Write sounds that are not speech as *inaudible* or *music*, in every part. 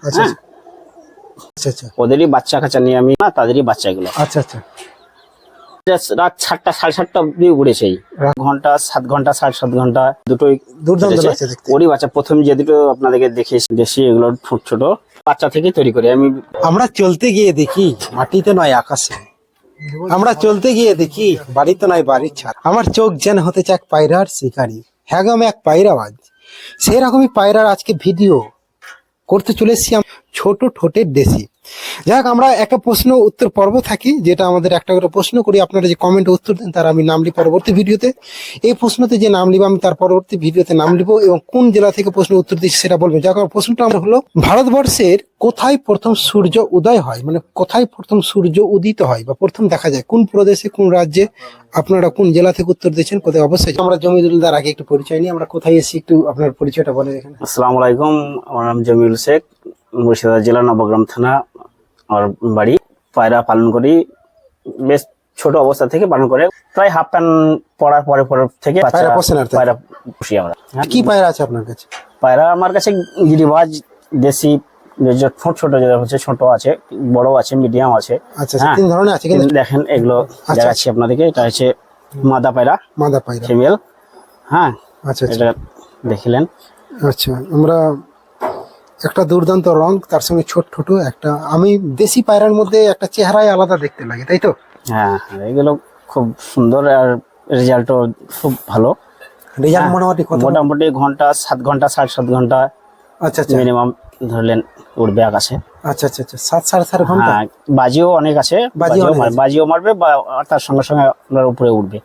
আচ্ছা হ্যাঁ। আচ্ছা আচ্ছা। ওদেরই বাচ্চা কাচ্চা নিয়ে আমি না তাদেরই বাচ্চা এগুলো আচ্ছা। আচ্ছা রাত সাতটা সাড়ে সাতটা অব্দি উড়েছে এই। রাত- ঘণ্টা সাত ঘণ্টা সাড়ে সাত ঘণ্টা দুটোই ওরই বাচ্চা প্রথম যে দুটো আপনাদেরকে দেশি এগুলো ছোট ছোট বাচ্চা থেকে তৈরি করি। আমি আমরা চলতে গিয়ে দেখি মাটিতে নয় আকাশে। আমরা চলতে গিয়ে দেখি বাড়িতে নয় বাড়ির ছাড় আমার চোখ যেন হতে চাক পায়রার শিকারি। হ্যাঁ গো, আমি এক পায়রাবাজ সেই রকমই পায়রার আজকে ভিডিও করতে চলে এসেছি আম- ছোট ঠোঁটের দেশি যাক, আমরা একটা প্রশ্ন উত্তর পর্ব থাকি, যেটা আমাদের একটা করে প্রশ্ন করি। আপনারা যে কমেন্টে উত্তর দেন, তার আমি নাম লিখ পরবর্তী ভিডিওতে। এই প্রশ্নতে যে নাম লিব, আমি তার পরবর্তী ভিডিওতে নাম লিব এবং কোন জেলা থেকে প্রশ্ন উত্তর দিচ্ছি সেটা বলবেন যাক, আমার প্রশ্নটা আমরা হলো, ভারতবর্ষের কোথায় প্রথম সূর্য উদয় হয়? মানে কোথায় প্রথম সূর্য উদিত হয়? বা প্রথম দেখা যায়? কোন প্রদেশে, কোন রাজ্যে? আপনারা কোন জেলা থেকে উত্তর দিচ্ছেন কোথায় অবশ্যই আমরা জমিদুলদার আগে একটু পরিচয় নিই। আমরা কোথায় এসেছি একটু আপনার পরিচয়টা বলে এখানে। আসসালামু আলাইকুম, আমার নাম জমিউল শেখ। মুর্শিদাবাদ জেলা নবগ্রাম থানা আমার বাড়ি। পায়রা পালন করি। বেশ ছোট অবস্থা থেকে পালন করে। প্রায় হাফ প্যান্ট পড়ার পরে পরে থেকে পায়রা পায়রা পুষি আমরা। কি পায়রা আছে আপনার কাছে? পায়রা আমার কাছে গিরিবাজ দেশি যে ছোট ছোট যেটা হচ্ছে ছোট আছে বড় আছে মিডিয়াম আছে। আচ্ছা আচ্ছা হ্যাঁ। তিন ধরনের আছে কিন্তু? দেখেন এগুলো আচ্ছা। দেখাচ্ছি আপনাদেরকে। এটা হচ্ছে মাদা পায়রা মাদা পায়রা। ফিমেল হ্যাঁ। আচ্ছা আচ্ছা। এটা দেখিলেন। আচ্ছা আমরা একটা দুর্দান্ত রং তার সঙ্গে ছোট ছোট একটা আমি দেশি পায়রার মধ্যে একটা চেহারাই আলাদা দেখতে লাগে তাই তো? হ্যাঁ হ্যাঁ, এগুলো খুব সুন্দর আর রেজাল্টও খুব ভালো। রেজাল্ট হ্যাঁ, মোটামুটি মোটামুটি ঘণ্টা সাত ঘণ্টা সাড়ে সাত ঘণ্টা আচ্ছা আচ্ছা। মিনিমাম ধরলেন উঠবে আকাশে। আচ্ছা আচ্ছা আচ্ছা সাত সাড়ে সাত ঘণ্টা? হ্যাঁ বাজিও অনেক আছে বাজিও। বাজিও মারবে বা তার সঙ্গে সঙ্গে আপনার উপরে উঠবে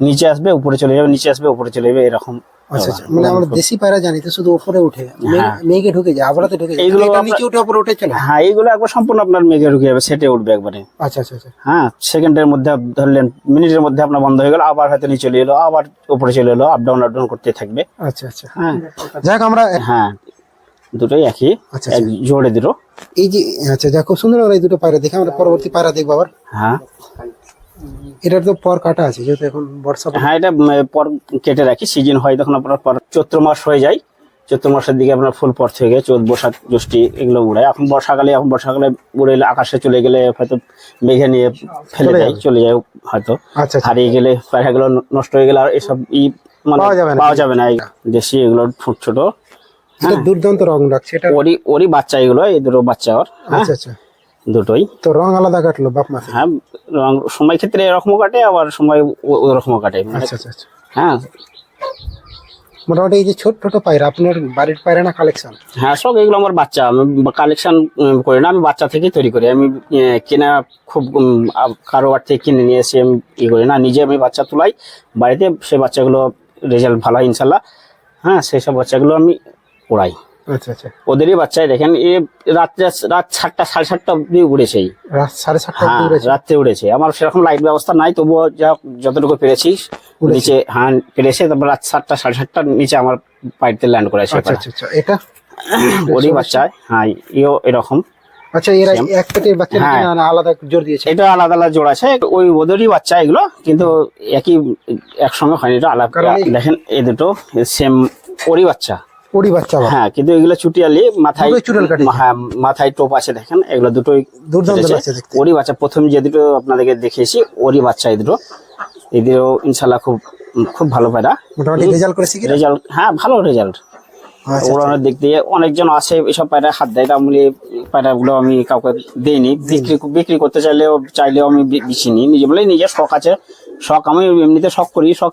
নিচে আসবে উপরে চলে যাবে নিচে আসবে উপরে চলে যাবে এরকম আচ্ছা আচ্ছা মানে আমরা দেশি পায়রা জানি তো শুধু উপরে উঠে হ্যাঁ। মেঘে ঢুকে যায় আবরাতে ঢুকে যায়। এইগুলো এটা আমরা- নিচে উঠে উপরে উঠে চলে হ্যাঁ এইগুলো একবার সম্পূর্ণ আপনার মেঘে ঢুকে যাবে সেটে উঠবে একবারে। আচ্ছা আচ্ছা আচ্ছা। হ্যাঁ সেকেন্ডের মধ্যে ধরলেন মিনিটের মধ্যে আপনার বন্ধ হয়ে গেল আবার হয়তো নিচে চলে এলো আবার উপরে চলে এলো আপ ডাউন আপ ডাউন করতে থাকবে। আচ্ছা আচ্ছা। হ্যাঁ। যাক আমরা হ্যাঁ দুটোই একই আচ্ছা, এক জোড়ে দুটো। এই যে আচ্ছা খুব সুন্দর এই দুটো পায়রা দেখে আমরা পরবর্তী পায়রা দেখব আবার। হ্যাঁ। এটার তো পর কাটা আছে যেহেতু এখন বর্ষা হ্যাঁ এটা পর কেটে রাখি সিজন হয় তখন আপনার পর চৈত্র মাস হয়ে যায়। চৈত্র মাসের দিকে আপনার ফুল পর থেকে চোদ্দ বৈশাখ জ্যৈষ্ঠী এগুলো উড়ায় এখন বর্ষাকালে এখন বর্ষাকালে উড়ে এলে আকাশে চলে গেলে হয়তো মেঘে নিয়ে ফেলে যায় চলে যায় হয়তো। আচ্ছা আচ্ছা। হারিয়ে গেলে পায়রাগুলো নষ্ট হয়ে গেলে আর এসব ই মানে পাওয়া যাবে না। পাওয়া যাবে না এই দেশি এগুলো ছোট। ছোট দুর্দান্ত রং এটা ওরই ওরই বাচ্চা এগুলো এই দুটো বাচ্চা ওর। হ্যাঁ। আচ্ছা আচ্ছা। দুটোই। তো রং আলাদা কাটলো বাপ মা হ্যাঁ রং সময় ক্ষেত্রে এরকমও কাটে আবার সময় ওরকমও কাটে। মানে আচ্ছা আচ্ছা আচ্ছা। হ্যাঁ। মোটামুটি এই যে ছোট ছোট পায়রা আপনার বাড়ির পায়রা না কালেকশন হ্যাঁ সব এগুলো আমার বাচ্চা। আমি কালেকশন করি না আমি বাচ্চা থেকেই তৈরি করি। আমি কেনা খুব উম, আ- কারও বাড়ি থেকে কিনে নিয়ে এসে আমি ই করি না নিজে আমি বাচ্চা তুলাই। বাড়িতে সে বাচ্চাগুলো রেজাল্ট ভালো হয় ইনশাল্লাহ। হ্যাঁ সেই সব বাচ্চাগুলো আমি ওড়াই ওদেরই বাচ্চাই দেখেন এ রাত্রে রাত সাতটা সাড়ে সাতটা অব্দি উড়েছে। সাড়ে সাতটা হ্যাঁ উড়েছে। রাত্রে উড়েছে। আমার সেরকম লাইট ব্যবস্থা নাই তবুও যা যতটুকু পেরেছি। নিচে হ্যাঁ পেরেছে। তারপর রাত সাতটা সাড়ে সাতটার নিচে আমার বাড়িতে ল্যান্ড করেছে আচ্ছা আচ্ছা আচ্ছা। এটা? *clears throat* ওরই বাচ্চা হ্যাঁ ইও এরকম। আচ্ছা এরা এক পেটের বাচ্চা হ্যাঁ। না আলাদা জোর দিয়েছে? এটা আলাদা আলাদা জোড়া আছে। ওই ওদেরই বাচ্চা এগুলো কিন্তু একই একসঙ্গে হয়নি। এটা আলাদা। দেখেন এই দুটো সেম ওরই বাচ্চা। ওরই বাচ্চা। হ্যাঁ কিন্তু এগুলো চুটিয়ালি মাথায় চুটাল কাটিয়েছে। হ্যাঁ মাথায় টোপ আছে দেখেন? এগুলো দুটোই দুর্দান্ত দেখতে। ওরই বাচ্চা প্রথম যে দুটো আপনাদেরকে দেখিয়েছি ওরই বাচ্চা এই দুটো। এদেরও ইনশাল্লাহ খুব খুব ভালো পায়রা। মোটামুটি রেজাল্ট করেছে কি রেজাল্ট হ্যাঁ ভালো রেজাল্ট আচ্ছা ওড়ানোর দিক দিয়ে অনেকজন আসে এসব পায়রা হাত দেয় আমি পায়রাগুলো আমি কাউকে দিইনি। বিক্রি বিক্রি করতে চাইলেও চাইলেও আমি বি- বিছি নিজে বলে নিজের শখ আছে। শখ আমি এমনিতে শখ করি শখ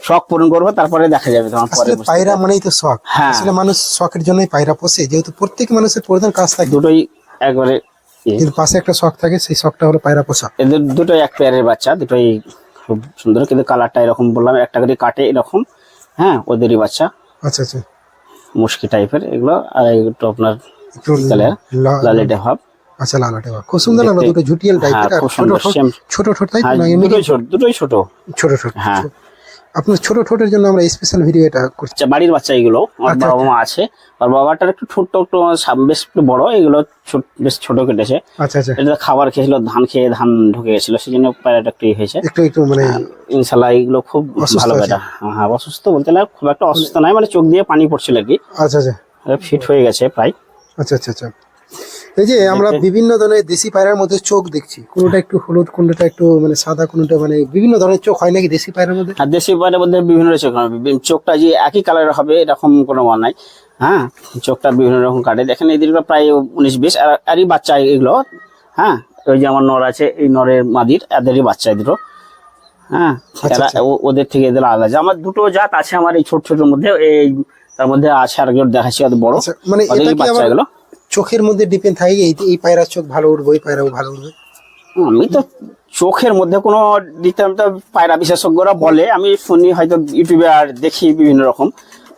শখ পূরণ করব তারপরে দেখা যাবে তোমার পরে পায়রা মানেই তো শখ। হ্যাঁ। আসলে মানুষ শখের জন্যই পায়রা পোষে যেহেতু প্রত্যেক মানুষের প্রধান কাজ থাকে। দুটোই একবারে পাশে একটা শখ থাকে সেই শখটা হলো পায়রা পোষা। এদের দুটোই এক পেয়ারের বাচ্চা দুটোই খুব সুন্দর কিন্তু কালারটা এরকম বললাম একটা করে কাটে এরকম হ্যাঁ ওদেরই বাচ্চা। আচ্ছা আচ্ছা। মুশকি টাইপের এগুলো আর একটু আপনার লালেটে ভাব। আচ্ছা লালাটে বাহ। খুব সুন্দর লাগল দুটো ঝুটিয়াল হ্যাঁ, টাইপের খুব ছোট ছোট হ্যাঁ ছোট। দুটোই ছোট। ছোট ছোট হ্যাঁ। আপনার ছোট ঠোঁটের জন্য আমরা স্পেশাল ভিডিও এটা করছি। বাড়ির বাচ্চা এগুলো আমার আচ্ছা, বাবা মা আছে। আর বাবাটার একটু ছোট্ট একটু বেশ একটু বড় এগুলো ছোট বেশ ছোট কেটেছে। আচ্ছা আচ্ছা। এটা খাবার খেয়েছিল ধান খেয়ে ধান ঢুকে গেছিল সেই জন্য পায়রাটা একটু হয়েছে। একটু একটু মানে ইনশাল্লাহ এগুলো খুব ভালো? পায়রা হ্যাঁ অসুস্থ বলতে না খুব একটা অসুস্থ নাই মানে চোখ দিয়ে পানি পড়ছিল আর কি। আচ্ছা আচ্ছা। ফিট হয়ে গেছে প্রায়। আচ্ছা আচ্ছা আচ্ছা। এই যে আমরা বিভিন্ন ধরনের দেশি পায়রার মধ্যে চোখ দেখছি। কোনোটা একটু হলুদ কোনোটা একটু মানে সাদা কোনোটা মানে বিভিন্ন ধরনের চোখ হয় নাকি দেশি পায়রার মধ্যে? আর দেশি পায়রার মধ্যে বিভিন্ন চোখ হবে। চোখটা যে একই কালারের হবে এরকম কোনো মান নাই। হ্যাঁ চোখটা বিভিন্ন রকম কাটে। দেখেন এদেরগুলো প্রায় উনিশ বিশ আর আরই বাচ্চা এগুলো। হ্যাঁ ওই যে আমার নর আছে এই নরের মাদির এদেরই বাচ্চা এদেরও। হ্যাঁ আচ্ছা, আচ্ছা। ওদের থেকে এদের আলাদা। আমার দুটো জাত আছে আমার এই ছোট ছোট মধ্যে এই তার মধ্যে আছে আরেকজন দেখাচ্ছি অত বড়। আচ্ছা, মানে এটা কি বাচ্চা এগুলো। চোখের মধ্যে ডিপেন্ড থাকে এই এই পায়রার চোখ ভালো উঠবে ওই পায়রাও ভালো উঠবে? আমি তো চোখের মধ্যে কোনো দিতাম তো পায়রা বিশেষজ্ঞরা বলে, আমি শুনি হয়তো ইউটিউবে আর দেখি বিভিন্ন রকম।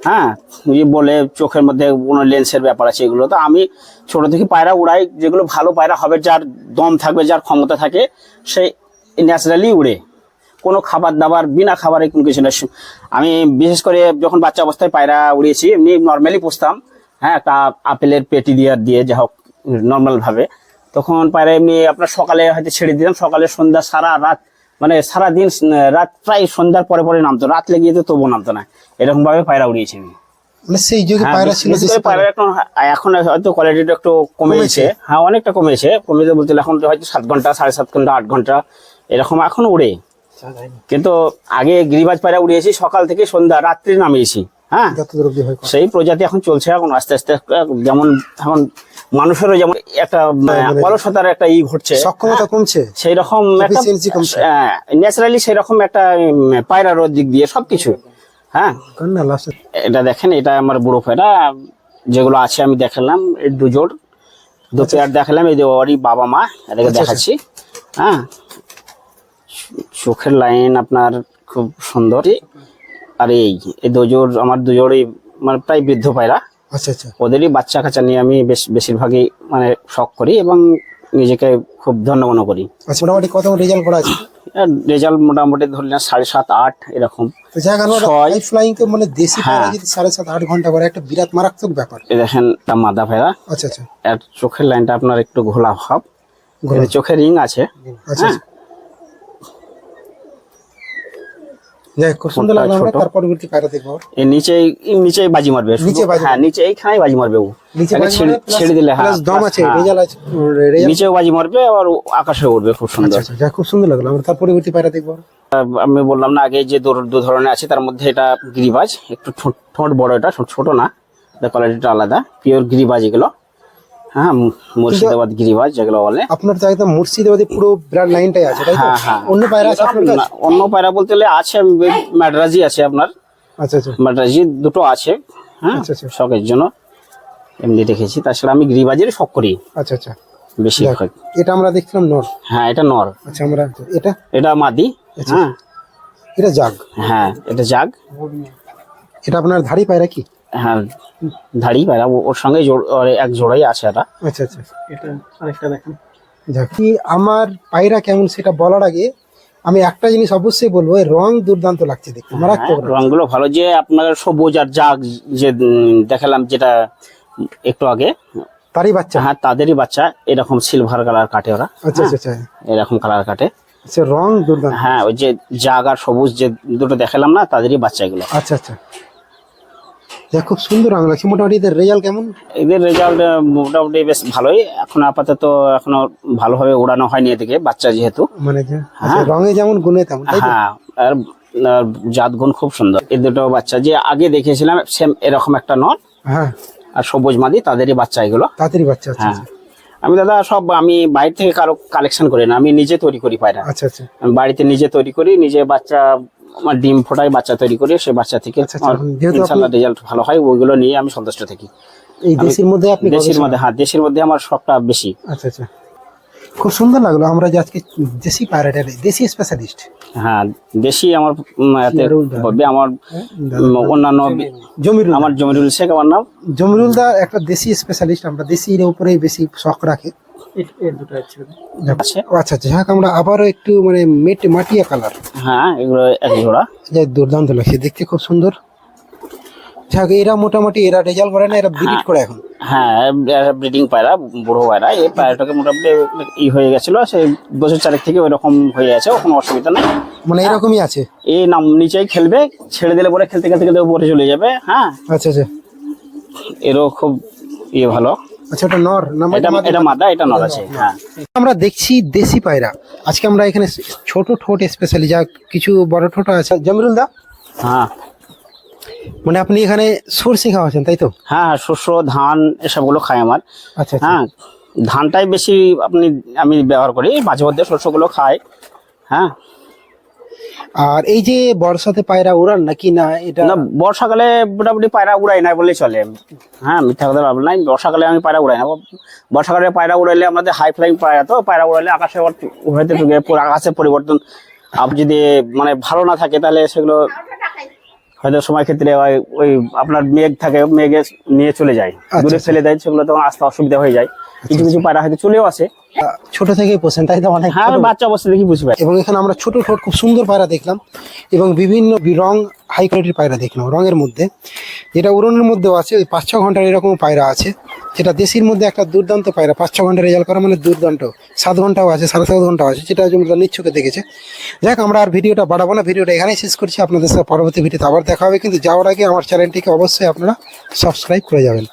হ্যাঁ যে বলে চোখের মধ্যে কোনো লেন্সের ব্যাপার আছে এগুলো। তো আমি ছোট থেকে পায়রা উড়াই, যেগুলো ভালো পায়রা হবে, যার দম থাকবে, যার ক্ষমতা থাকে, সে ন্যাচারালি উড়ে। কোনো খাবার দাবার, বিনা খাবারে কোনো কিছু না। আমি বিশেষ করে যখন বাচ্চা অবস্থায় পায়রা উড়িয়েছি, এমনি নর্মালি পুষতাম। হ্যাঁ তা আপেলের পেটি দিয়ে দিয়ে যা হোক নর্মাল ভাবে। তখন পায়রা এমনি আপনার সকালে হয়তো ছেড়ে দিলাম সকালে সন্ধ্যা সারা রাত মানে সারা দিন রাত প্রায় সন্ধ্যার পরে পরে নামতো। রাত লেগে যেত তবুও নামতো না। এরকম ভাবে পায়রা উড়িয়েছি আমি মানে সেই যুগে হ্যাঁ, পায়রা ছিল এখন এখন হয়তো কোয়ালিটিটা একটু কমেছে। কমেছে। হ্যাঁ অনেকটা কমেছে। কমেছে বলতে এখন হয়তো সাত ঘণ্টা সাড়ে সাত ঘণ্টা আট ঘণ্টা এরকম এখন উড়ে কিন্তু আগে গিরিবাজ পায়রা উড়িয়েছি সকাল থেকে সন্ধ্যা রাত্রি নামিয়েছি। হ্যাঁ? হয় সেই প্রজাতি এখন চলছে এখন আস্তে আস্তে যেমন এখন মানুষেরও যেমন একটা মানে- আহ, অলসতার একটা ই ঘটছে। সক্ষমতা কমছে। সেই রকম একটা ন্যাচারালি সেই রকম একটা পায়রার দিক দিয়ে সবকিছু। হ্যাঁ? এটা দেখেন এটা আমার বুড়ো পায়রা যেগুলো আছে আমি দেখালাম এই দুজোড় দু পেয়ার দেখালাম এই যে ওরই বাবা মা এটাকে আচ্ছা, দেখাচ্ছি। হ্যাঁ? চোখের লাইন আপনার খুব সুন্দর আর এই এই দুজোড় আমার দুজোড়ই মানে প্রায় বৃদ্ধ পায়রা আচ্ছা আচ্ছা। ওদেরই বাচ্চা কাচ্চা নিয়ে আমি বেশ বেশিরভাগই মানে শখ করি এবং নিজেকে খুব ধন্য মনে করি। আচ্ছা মোটামুটি কত রেজাল্ট করা আছে? রেজাল্ট মোটামুটি ধরলেন সাড়ে সাত আট এরকম। ছয়। ফ্লাইং তো মানে দেশি পায়রা হ্যাঁ। যদি সাড়ে সাত আট ঘণ্টা করে একটা বিরাট মারাত্মক ব্যাপার। দেখেন একটা মাদা আচ্ছা আচ্ছা। চোখের লাইনটা আপনার একটু ঘোলা ভাব। ঘোলা। চোখে রিং আছে। আচ্ছা। হ্যাঁ আচ্ছা যাই হোক, সুন্দর লাগল আমরা তার পরবর্তী পায়রা দেখব। এর নিচে বাজি মারবে। নিচে বাজি হ্যাঁ নিচে এইখানেই বাজি মারবে ও। নিচে বাজি ছেড়ে দিলে হ্যাঁ দম আছে। আছে রেজাল্ট নিচেও বাজি মারবে আর আকাশে উঠবে খুব সুন্দর। আচ্ছা খুব সুন্দর লাগল। আমরা তার পরবর্তী পায়রা দেখব। আমি বললাম না আগে যে দু- ধরনের আছে তার মধ্যে এটা গিরিবাজ একটু ঠোঁট ঠোঁট বড় এটা ছোট না কোয়ালিটিটা আলাদা পিওর গিরিবাজ এগুলো। হ্যাঁ মুর্শিদাবাদ গিরিবাজ যেগুলো বলে। আপনার তো একদম মুর্শিদাবাদে পুরো বিরাট লাইনটাই আছে তাই তো? হ্যাঁ, হ্যাঁ। অন্য পায়রা আছে আপনার কাছে? অন্য পায়রা বলতে গেলে আছে ম্যাডরাজি আছে আপনার। আচ্ছা আচ্ছা। ম্যাডরাজি দুটো আছে হ্যাঁ আচ্ছা, আচ্ছা। শখের জন্য। এমনি রেখেছি তাছাড়া আমি গিরিবাজের শখ করি। আচ্ছা আচ্ছা। বেশি হয়। এটা আমরা দেখছিলাম নর। হ্যাঁ এটা নর। আচ্ছা আমরা এটা? এটা মাদি আচ্ছা। হ্যাঁ। এটা জাগ? হ্যাঁ এটা জাগ। এটা আপনার ধাড়ি পায়রা কি? হ্যাঁ ধাড়ি পায়রা ওর সঙ্গে এক জোড়াই আছে এটা। আচ্ছা আচ্ছা এটা আরেকটা দেখেন। কি আমার পায়রা কেমন সেটা বলার আগে আমি একটা জিনিস অবশ্যই বলব রং দুর্দান্ত লাগছে দেখতে। রং। রংগুলো ভালো যে আপনার সবুজ আর জাগ যে দেখালাম যেটা একটু আগে তারই বাচ্চা। হ্যাঁ তাদেরই বাচ্চা এরকম সিলভার কালার কাটে ওরা। আচ্ছা আচ্ছা আচ্ছা। এরকম কালার কাটে। আচ্ছা রং দুর্দান্ত। হ্যাঁ ওই যে জাগ আর সবুজ যে দুটো দেখালাম না তাদেরই বাচ্চা এগুলো। আচ্ছা আচ্ছা। খুব সুন্দর রং লাগছে মোটামুটি এদের রেজাল্ট কেমন? এদের রেজাল্ট মোটামুটি বেশ ভালোই। এখন আপাতত এখনও ভালোভাবে উড়ানো হয়নি এদিকে বাচ্চা যেহেতু। মানে আচ্ছা রঙে যেমন গুণে তেমন হ্যাঁ আর জাত গুণ খুব সুন্দর। এই দুটো বাচ্চা যে আগে দেখেছিলাম সেম এরকম একটা নট হ্যাঁ। আর সবুজ মাদি তাদেরই বাচ্চা এগুলো। তাড়াতাড়ি বাচ্চা আচ্ছা হ্যাঁ। আমি দাদা সব আমি বাইরে থেকে কারও কালেকশন করি না আমি নিজে তৈরি করি পায়রা। আচ্ছা আচ্ছা। আমি বাড়িতে নিজে তৈরি করি নিজে বাচ্চা আমার ডিম ফোটাই বাচ্চা তৈরি করে সে বাচ্চা থেকে আচ্ছা, আচ্ছা, ইনশাল্লাহ রেজাল্ট ভালো হয় ওইগুলো নিয়ে আমি সন্তুষ্ট থাকি। এই দেশের মধ্যে আপনি দেশের মধ্যে হ্যাঁ দেশের মধ্যে আমার শখটা বেশি। আচ্ছা আচ্ছা। খুব সুন্দর লাগল আমরা যে আজকে দেশি পায়রাটা দেশি স্পেশালিস্ট হ্যাঁ দেশি আমার হবে আমার অন্যান্য জমিরুল। আমার জমিরুল শেখ আমার নাম। জমিরুল দা একটা দেশি স্পেশালিস্ট আমরা দেশির উপরেই বেশি শখ রাখি। আছে আচ্ছা আচ্ছা যাক আমরা আবারও একটু মানে মেটে মাটিয়া কালার হ্যাঁ এগুলো এক জোড়া যা দুর্দান্ত লাগছে দেখতে খুব সুন্দর। যাক এরা মোটামুটি এরা রেজাল্ট করে না এরা বিলিট করে এখন। হ্যাঁ ব্রিডিং পায়রা বুড়ো পায়রা। এই পায়রাটাকে মোটামুটি ই হয়ে গেছিল সেই বছর চারেক থেকে ওইরকম হয়ে গেছে কোনো অসুবিধা নেই। মানে এরকমই আছে? এই নাম নিচেই খেলবে ছেড়ে দিলে পরে খেলতে খেলতে খেলতে উপরে চলে যাবে হ্যাঁ। আচ্ছা আচ্ছা। এরও খুব ইয়ে ভালো। আচ্ছা ওটা নর না এটা এটা মাদা? এটা নর আছে হ্যাঁ। আমরা দেখছি দেশি পায়রা। আজকে আমরা এখানে ছোট ঠোঁট স্পেশালি যা কিছু বড় ঠোঁট আছে। জমিরুল দা? হ্যাঁ। মানে আপনি এখানে সর্ষে খাওয়াচ্ছেন তাই তো? হ্যাঁ হ্যাঁ, শস্য ধান এসবগুলো খাই আমার। আচ্ছা আচ্ছা। হ্যাঁ ধানটাই বেশি আপনি আমি ব্যবহার করি মাঝে মধ্যে শস্যগুলো খাই। হ্যাঁ। আর এই যে বর্ষাতে পায়রা উড়ান নাকি? না এটা না বর্ষাকালে মোটামুটি পায়রা উড়াই না বললেই চলে। হ্যাঁ মিথ্যা কথা বলব নাই বর্ষাকালে আমি পায়রা উড়াই না। বর্ষাকালে পায়রা উড়াইলে আমাদের হাই ফ্লাইং পায়রা তো পায়রা উড়াইলে আকাশে হইতে ঢুকে পুরো আকাশের পরিবর্তন। আপনি যদি মানে ভালো না থাকে তাহলে সেগুলো হয়তো সময় ক্ষেত্রে ওই ওই আপনার মেঘ থাকে মেঘে নিয়ে চলে যায়। দূরে আচ্ছা। ফেলে দেয় সেগুলো তখন আসতে অসুবিধা হয়ে যায়। কিছু কিছু পায়রা হয়তো চলেও আসে। ছোট থেকেই পোষেন তাই তো অনেক হ্যাঁ আমি বাচ্চা অবস্থা দেখি পারি। এবং এখানে আমরা ছোট ঠোঁট খুব সুন্দর পায়রা দেখলাম এবং বিভিন্ন রং হাই কোয়ালিটির পায়রা দেখলাম রঙের মধ্যে। যেটা উড়নের মধ্যেও আছে ওই পাঁচ ছ ঘণ্টার এরকম পায়রা আছে। যেটা দেশির মধ্যে একটা দুর্দান্ত পায়রা পাঁচ ছ ঘণ্টা রেজাল্ট করা মানে দুর্দান্ত। সাত ঘন্টাও আছে সাড়ে সাত ঘন্টাও আছে যেটা জমিটা নিচ্ছকে দেখেছে। যাক আমরা আর ভিডিওটা বাড়াবো না ভিডিওটা এখানেই শেষ করছি। আপনাদের সাথে পরবর্তী ভিডিওতে আবার দেখা হবে কিন্তু যাওয়ার আগে আমার চ্যানেলটিকে অবশ্যই আপনারা সাবস্ক্রাইব করে যাবেন।